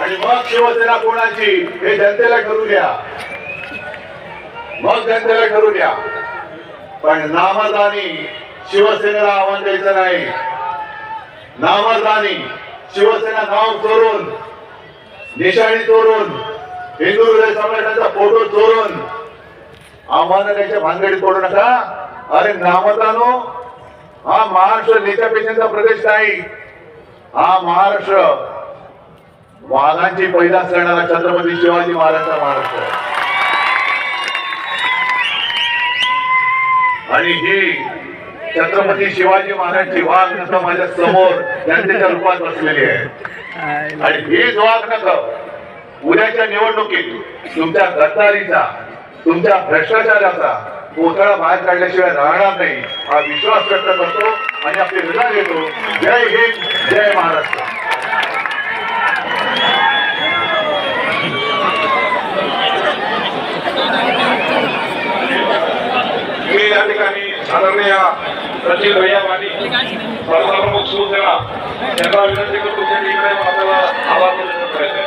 आणि मग शिवसेना कोणाची? हे जनतेला करू द्या. मग जनतेला करू द्या. पण नामदानी शिवसेनेला आव्हान द्यायचं नाही. नामदानी शिवसेना नाव चोरून निशाणी चोरून हिंदू हृदय सम्राटांचा फोटो चोरून आव्हानं त्याच्या भानगडीत पडू नका. अरे नामदानो हा महाराष्ट्र नेत्यापेक्षांचा प्रदेश नाही. हा महाराष्ट्र वाघांची पैदास करणारा छत्रपती शिवाजी महाराजचा महाराष्ट्र. आणि ही छत्रपती शिवाजी महाराजची वाघ नख माझ्यासमोर जनतेच्या रूपात बसलेली आहे. आणि हीच वाघ नख उद्याच्या निवडणुकीत तुमच्या गद्दारीचा तुमच्या भ्रष्टाचाराचा पोतळा बाहेर काढल्याशिवाय राहणार नाही. हा विश्वास व्यक्त करतो आणि आपले हृदय घेतो. जय हिंद जय महाराष्ट्र. मी या ठिकाणी आदरणीय सचिन भैया वाणी प्रमुख शिवसेना यांना विनंती करतो त्यांनी इकडे आपल्याला आवाज देण्याचा प्रयत्न आहे.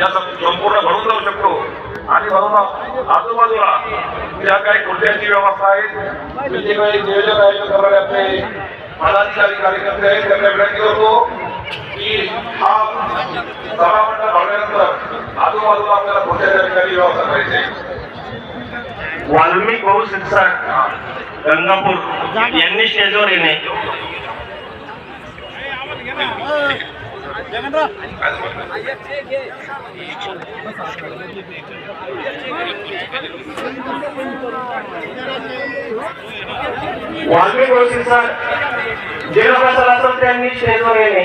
या संपूर्ण भरून जाऊ शकतो. आणि भरून आजूबाजूला ज्या काही कुर्त्यांची व्यवस्था आहे जे काही नियोजन आयोजन करणारे आपले पदाधिकारी कार्यकर्ते आहेत त्यांना विनंती करतो की हा सभामंडळ भरल्यानंतर आजूबाजूला आपल्याला खुर्च्याच्या ठिकाणी व्यवस्था करायची आहे. वाल्मिक भाऊ शिक्षक गंगापूर यांनी स्टेजवर येणे. वाल्मिक भाऊ शिरसाट जिल्हा प्रशासन त्यांनी स्टेजवर येणे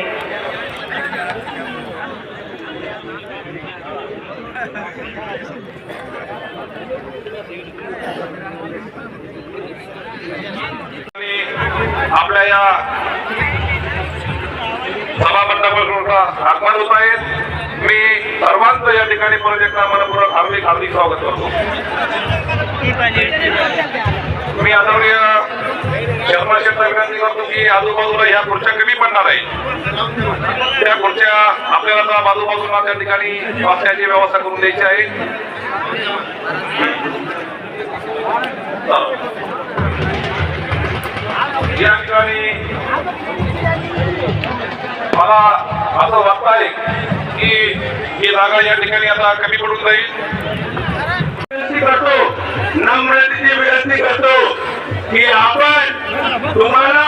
आणि आपल्या या सभामंडपाकरता आगमन होत आहेत. मी सर्वांचं या ठिकाणी परत एकदा मनपूर्वक हार्दिक हार्दिक स्वागत करतो. मी आदरणीय शर्मा विनंती करतो की आजूबाजूला ह्या खुर्च्या कमी पडणार आहे त्या खुर्च्या आपल्याला त्या बाजूबाजूला त्या ठिकाणी वाचण्याची व्यवस्था करून द्यायची आहे. या ठिकाणी मला असं वाटत आहे की ही जागा या ठिकाणी आता कमी पडून जाईल. विनंती करतो नम्रतेची विनंती करतो की आपण तुम्हाला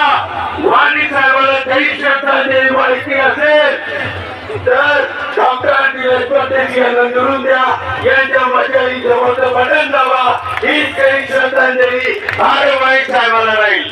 वाणी साहेबाला काही शब्दांची माहिती असेल तर डॉक्टर निलेश पटेल यांना निवडून द्या. यांच्या मशाली जवळचं बटन दाबा. हीच काही श्रद्धांजली आरे वाईट साहेबाला राहील.